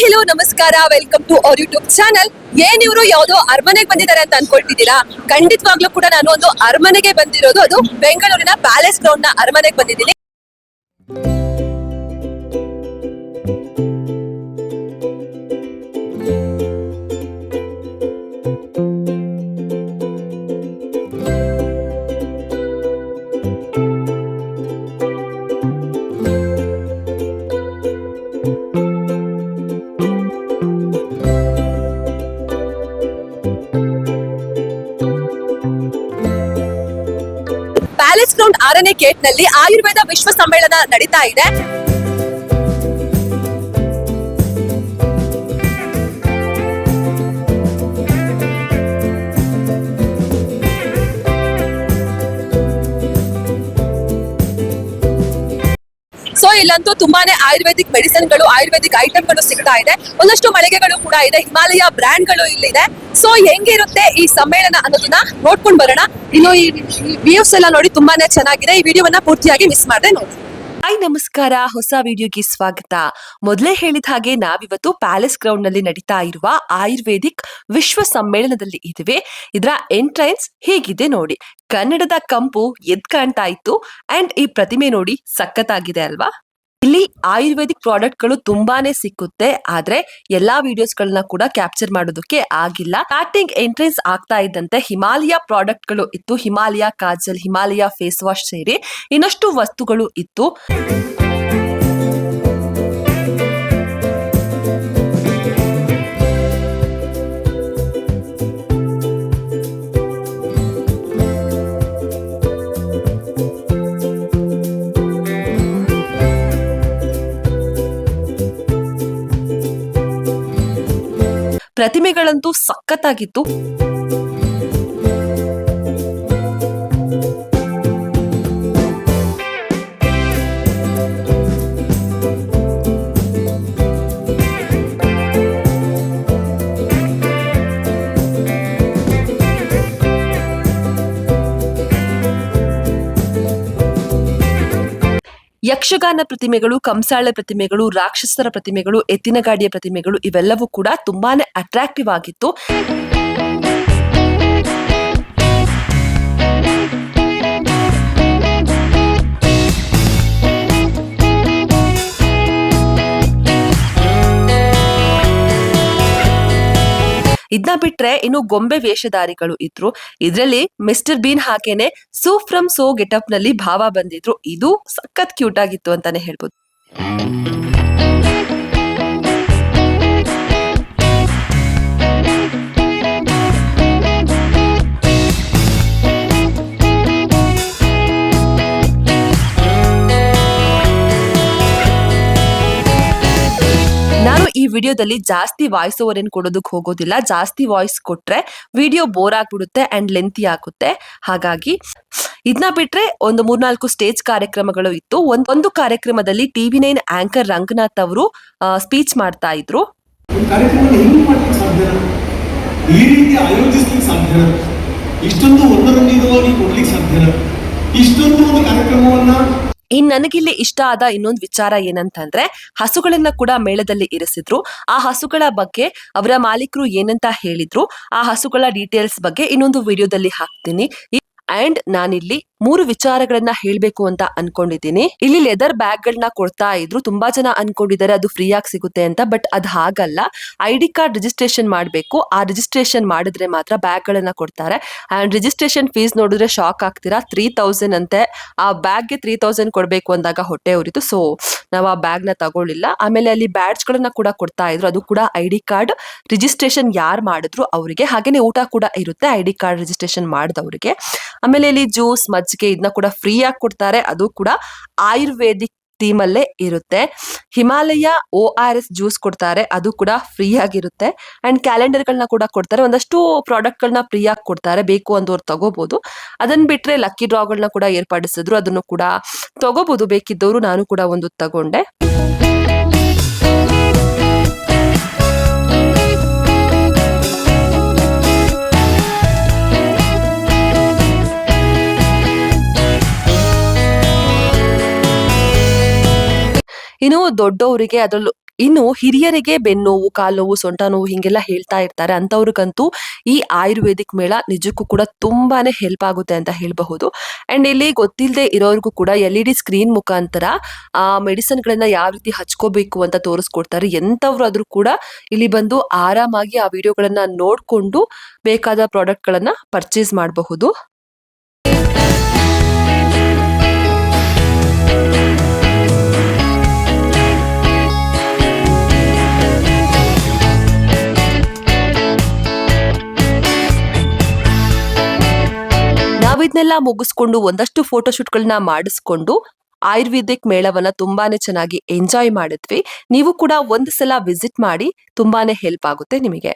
Hello, ನಮಸ್ಕಾರ. Welcome to our YouTube channel ಏನ್ ಇವರು, ಯಾವ್ದೋ ಅರಮನೆಗೆ ಬಂದಿದ್ದಾರೆ ಅಂತ ಅನ್ಕೊಳ್ತಿದ್ದೀರಾ? ಖಂಡಿತವಾಗ್ಲೂ ಕೂಡ ನಾನು ಒಂದು ಅರಮನೆಗೆ ಬಂದಿರೋದು. ಅದು ಬೆಂಗಳೂರಿನ ಪ್ಯಾಲೇಸ್ ಗ್ರೌಂಡ್ನ ಅರಮನೆಗೆ ಬಂದಿದ್ದೀನಿ. ಗ್ರೌಂಡ್ ಆರನೇ ಗೇಟ್ನಲ್ಲಿ ಆಯುರ್ವೇದ ವಿಶ್ವ ಸಮ್ಮೇಳನ ನಡೀತಾ ಇದೆ. ಸೊ ಇಲ್ಲಂತೂ ತುಂಬಾನೇ ಆಯುರ್ವೇದಿಕ್ ಮೆಡಿಸಿನ್ಗಳು ಆಯುರ್ವೇದಿಕ್ ಐಟಮ್ಗಳು ಸಿಗ್ತಾ ಇದೆ. ಒಂದಷ್ಟು ಮಳಿಗೆಗಳು ಕೂಡ ಇದೆ. ಹಿಮಾಲಯ ಬ್ರ್ಯಾಂಡ್ಗಳು ಇಲ್ಲಿದೆ. ಸೊ ಹೆಂಗಿರುತ್ತೆ ಈ ಸಮ್ಮೇಳನ ಅನ್ನೋದನ್ನ ನೋಡ್ಕೊಂಡ್ ಬರೋಣ. ಇನ್ನು ಈ ವ್ಯೂಸ್ ಎಲ್ಲ ನೋಡಿ ತುಂಬಾನೇ ಚೆನ್ನಾಗಿದೆ. ಈ ವಿಡಿಯೋವನ್ನ ಪೂರ್ತಿಯಾಗಿ ಮಿಸ್ ಮಾಡದೆ ನೋಡಿ. ಹಾಯ್, ನಮಸ್ಕಾರ. ಹೊಸ ವಿಡಿಯೋಗೆ ಸ್ವಾಗತ. ಮೊದಲೇ ಹೇಳಿದ ಹಾಗೆ ನಾವಿವತ್ತು ಪ್ಯಾಲೇಸ್ ಗ್ರೌಂಡ್ನಲ್ಲಿ ನಡೀತಾ ಇರುವ ಆಯುರ್ವೇದಿಕ್ ವಿಶ್ವ ಸಮ್ಮೇಳನದಲ್ಲಿ ಇದ್ದೇವೆ. ಇದರ ಎಂಟ್ರೆನ್ಸ್ ಹೇಗಿದೆ ನೋಡಿ. ಕನ್ನಡದ ಕಂಪು ಎದ್ ಕಾಣ್ತಾ ಇತ್ತು. ಅಂಡ್ ಈ ಪ್ರತಿಮೆ ನೋಡಿ ಸಖತ್ತಾಗಿದೆ ಅಲ್ವಾ? ಇಲ್ಲಿ ಆಯುರ್ವೇದಿಕ್ ಪ್ರಾಡಕ್ಟ್ಗಳು ತುಂಬಾನೇ ಸಿಕ್ಕುತ್ತೆ. ಆದ್ರೆ ಎಲ್ಲಾ ವಿಡಿಯೋಸ್ ಗಳನ್ನ ಕೂಡ ಕ್ಯಾಪ್ಚರ್ ಮಾಡೋದಕ್ಕೆ ಆಗಿಲ್ಲ. ಸ್ಟಾರ್ಟಿಂಗ್ ಎಂಟ್ರೆನ್ಸ್ ಆಗ್ತಾ ಇದ್ದಂತೆ ಹಿಮಾಲಯ ಪ್ರಾಡಕ್ಟ್ಗಳು ಇತ್ತು. ಹಿಮಾಲಯ ಕಾಜಲ್, ಹಿಮಾಲಯ ಫೇಸ್ ವಾಶ್ ಸೇರಿ ಇನ್ನಷ್ಟು ವಸ್ತುಗಳು ಇತ್ತು. ಪ್ರತಿಮೆಗಳಂತೂ ಸಖತ್ತಾಗಿತ್ತು. ಯಕ್ಷಗಾನ ಪ್ರತಿಮೆಗಳು ಕಂಸಾಳೆ ಪ್ರತಿಮೆಗಳು ರಾಕ್ಷಸರ ಪ್ರತಿಮೆಗಳು ಎತ್ತಿನ ಗಾಡಿಯ ಪ್ರತಿಮೆಗಳು ಇವೆಲ್ಲವೂ ಕೂಡ ತುಂಬಾನೇ ಅಟ್ರಾಕ್ಟಿವ್ ಆಗಿತ್ತು. ಇದನ್ನ ಬಿಟ್ರೆ ಇನ್ನು ಗೊಂಬೆ ವೇಷಧಾರಿಗಳು ಇದ್ರು. ಇದ್ರಲ್ಲಿ ಮಿಸ್ಟರ್ ಬೀನ್ ಹಾಕೇನೆ ಸೂ ಫ್ರಮ್ ಸೋ ಗೆಟಪ್ನಲ್ಲಿ ಭಾವ ಬಂದಿದ್ರು. ಇದು ಸಖತ್ ಕ್ಯೂಟ್ ಆಗಿತ್ತು ಅಂತಾನೆ ಹೇಳ್ಬೋದು. ನಾನು ಈ ವಿಡಿಯೋದಲ್ಲಿ ಜಾಸ್ತಿ ವಾಯ್ಸ್ ಓವರ್ ಏನ್ ಕೊಡೋದಕ್ಕೆ ಹೋಗೋದಿಲ್ಲ. ಜಾಸ್ತಿ ವಾಯ್ಸ್ ಕೊಟ್ರೆ ವಿಡಿಯೋ ಬೋರ್ ಆಗ್ಬಿಡುತ್ತೆ ಅಂಡ್ ಲೆಂತಿ ಆಗುತ್ತೆ. ಹಾಗಾಗಿ ಇದನ್ನ ಬಿಟ್ರೆ ಒಂದು ಮೂರ್ನಾಲ್ಕು ಸ್ಟೇಜ್ ಕಾರ್ಯಕ್ರಮಗಳು ಇತ್ತು. ಒಂದ್ ಕಾರ್ಯಕ್ರಮದಲ್ಲಿ ಟಿವಿ ನೈನ್ ಆಂಕರ್ ರಂಗನಾಥ್ ಅವರು ಸ್ಪೀಚ್ ಮಾಡ್ತಾ ಇದ್ರು. ಇಷ್ಟೊಂದು ವರ್ಣರಂಜಿತವಾಗಿ ಕೊಡ್ಲಿಕ್ಕೆ ಸಾಧ್ಯ? ಇಷ್ಟೊಂದು ಒಂದು ಕಾರ್ಯಕ್ರಮವನ್ನ ಇನ್ ನನಗಿಲ್ಲಿ ಇಷ್ಟ ಆದ ಇನ್ನೊಂದು ವಿಚಾರ ಏನಂತಂದ್ರೆ, ಹಸುಗಳನ್ನ ಕೂಡ ಮೇಳದಲ್ಲಿ ಇರಿಸಿದ್ರು. ಆ ಹಸುಗಳ ಬಗ್ಗೆ ಅವರ ಮಾಲೀಕರು ಏನಂತ ಹೇಳಿದ್ರು, ಆ ಹಸುಗಳ ಡೀಟೇಲ್ಸ್ ಬಗ್ಗೆ ಇನ್ನೊಂದು ವಿಡಿಯೋದಲ್ಲಿ ಹಾಕ್ತೀನಿ. ಅಂಡ್ ನಾನಿಲ್ಲಿ ಮೂರು ವಿಚಾರಗಳನ್ನ ಹೇಳ್ಬೇಕು ಅಂತ ಅನ್ಕೊಂಡಿದ್ದೀನಿ. ಇಲ್ಲಿ ಲೆದರ್ ಬ್ಯಾಗ್ ಗಳನ್ನ ಕೊಡ್ತಾ ಇದ್ರು, ತುಂಬಾ ಜನ ಅನ್ಕೊಂಡಿದ್ದಾರೆ ಅದು ಫ್ರೀ ಆಗಿ ಸಿಗುತ್ತೆ ಅಂತ ಬಟ್ ಅದ್ ಹಾಗಲ್ಲ. ಐ ಡಿ ಕಾರ್ಡ್ ರಿಜಿಸ್ಟ್ರೇಷನ್ ಮಾಡಬೇಕು. ಆ ರಿಜಿಸ್ಟ್ರೇಷನ್ ಮಾಡಿದ್ರೆ ಮಾತ್ರ ಬ್ಯಾಗ್ ಗಳನ್ನ ಕೊಡ್ತಾರೆ. ಅಂಡ್ ರಿಜಿಸ್ಟ್ರೇಷನ್ ಫೀಸ್ ನೋಡಿದ್ರೆ ಶಾಕ್ ಆಗ್ತೀರಾ? ತ್ರೀ ತೌಸಂಡ್ ಅಂತೆ. ಆ ಬ್ಯಾಗ್ಗೆ ತ್ರೀ ತೌಸಂಡ್ ಕೊಡಬೇಕು ಅಂದಾಗ ಹೊಟ್ಟೆ ಉರಿತು. ಸೊ ನಾವು ಆ ಬ್ಯಾಗ್ನ ತಗೊಳ್ಳಿಲ್ಲ. ಆಮೇಲೆ ಅಲ್ಲಿ ಬ್ಯಾಡ್ಜ್ ಗಳನ್ನ ಕೂಡ ಕೊಡ್ತಾ ಇದ್ರು. ಅದು ಕೂಡ ಐ ಡಿ ಕಾರ್ಡ್ ರಿಜಿಸ್ಟ್ರೇಷನ್ ಯಾರು ಮಾಡಿದ್ರು ಅವರಿಗೆ. ಹಾಗೇನೆ ಊಟ ಕೂಡ ಇರುತ್ತೆ ಐ ಕಾರ್ಡ್ ರಿಜಿಸ್ಟ್ರೇಷನ್ ಮಾಡಿದವರಿಗೆ. ಆಮೇಲೆ ಇಲ್ಲಿ ಜ್ಯೂಸ್, ಮಜ್ಜಿಗೆ ಇದನ್ನ ಕೂಡ ಫ್ರೀ ಆಗಿ ಕೊಡ್ತಾರೆ. ಅದು ಕೂಡ ಆಯುರ್ವೇದಿಕ್ ಥೀಮ್ ಅಲ್ಲೇ ಇರುತ್ತೆ. Himalaya O R S juice ಕೊಡ್ತಾರೆ, ಅದು ಕೂಡ ಫ್ರೀ ಆಗಿರುತ್ತೆ ಅಂಡ್ ಕ್ಯಾಲೆಂಡರ್ ಗಳನ್ನ ಕೂಡ ಕೊಡ್ತಾರೆ, ಒಂದಷ್ಟು ಪ್ರಾಡಕ್ಟ್ ಗಳನ್ನ ಫ್ರೀ ಆಗಿ ಕೊಡ್ತಾರೆ, ಬೇಕು ಅಂದವ್ರು ತಗೋಬಹುದು ಅದನ್ನ ಬಿಟ್ರೆ ಲಕ್ಕಿ ಡ್ರಾಗಳನ್ನ ಕೂಡ ಏರ್ಪಡಿಸಿದ್ರು, ಅದನ್ನು ಕೂಡ ತಗೋಬಹುದು ಬೇಕಿದ್ದವರು ನಾನು ಕೂಡ ಒಂದು ತಗೊಂಡೆ. ಇನ್ನು ದೊಡ್ಡವರಿಗೆ ಅದರಲ್ಲೂ ಇನ್ನು ಹಿರಿಯರಿಗೆ ಬೆನ್ನೋವು ಕಾಲೋವು ಸೊಂಟ ನೋವು ಹಿಂಗೆಲ್ಲ ಹೇಳ್ತಾ ಇರ್ತಾರೆ. ಅಂತವ್ರಿಗಂತೂ ಈ ಆಯುರ್ವೇದಿಕ್ ಮೇಳ ನಿಜಕ್ಕೂ ಕೂಡ ತುಂಬಾನೇ ಹೆಲ್ಪ್ ಆಗುತ್ತೆ ಅಂತ ಹೇಳಬಹುದು. ಅಂಡ್ ಇಲ್ಲಿ ಗೊತ್ತಿಲ್ಲದೆ ಇರೋರಿಗೂ ಕೂಡ ಎಲ್ ಇ ಸ್ಕ್ರೀನ್ ಮುಖಾಂತರ, ಆ ಮೆಡಿಸನ್ ಗಳನ್ನ ಯಾವ ರೀತಿ ಹಚ್ಕೋಬೇಕು ಅಂತ ತೋರಿಸ್ಕೊಡ್ತಾರೆ. ಎಂತವ್ರು ಆದ್ರೂ ಕೂಡ ಇಲ್ಲಿ ಬಂದು ಆರಾಮಾಗಿ ಆ ವಿಡಿಯೋಗಳನ್ನ ನೋಡ್ಕೊಂಡು ಬೇಕಾದ ಪ್ರಾಡಕ್ಟ್ ಗಳನ್ನ ಪರ್ಚೇಸ್ ಮಾಡಬಹುದು. ನಾವಿದ್ನೆಲ್ಲ ಮುಗಿಸ್ಕೊಂಡು ಒಂದಷ್ಟು ಫೋಟೋಶೂಟ್ಗಳನ್ನ ಮಾಡಿಸ್ಕೊಂಡು ಆಯುರ್ವೇದಿಕ್ ಮೇಳವನ್ನ ತುಂಬಾನೇ ಚೆನ್ನಾಗಿ ಎಂಜಾಯ್ ಮಾಡಿದ್ವಿ. ನೀವು ಕೂಡ ಒಂದು ಸಲ ವಿಸಿಟ್ ಮಾಡಿ ತುಂಬಾನೇ ಹೆಲ್ಪ್ ಆಗುತ್ತೆ ನಿಮಗೆ.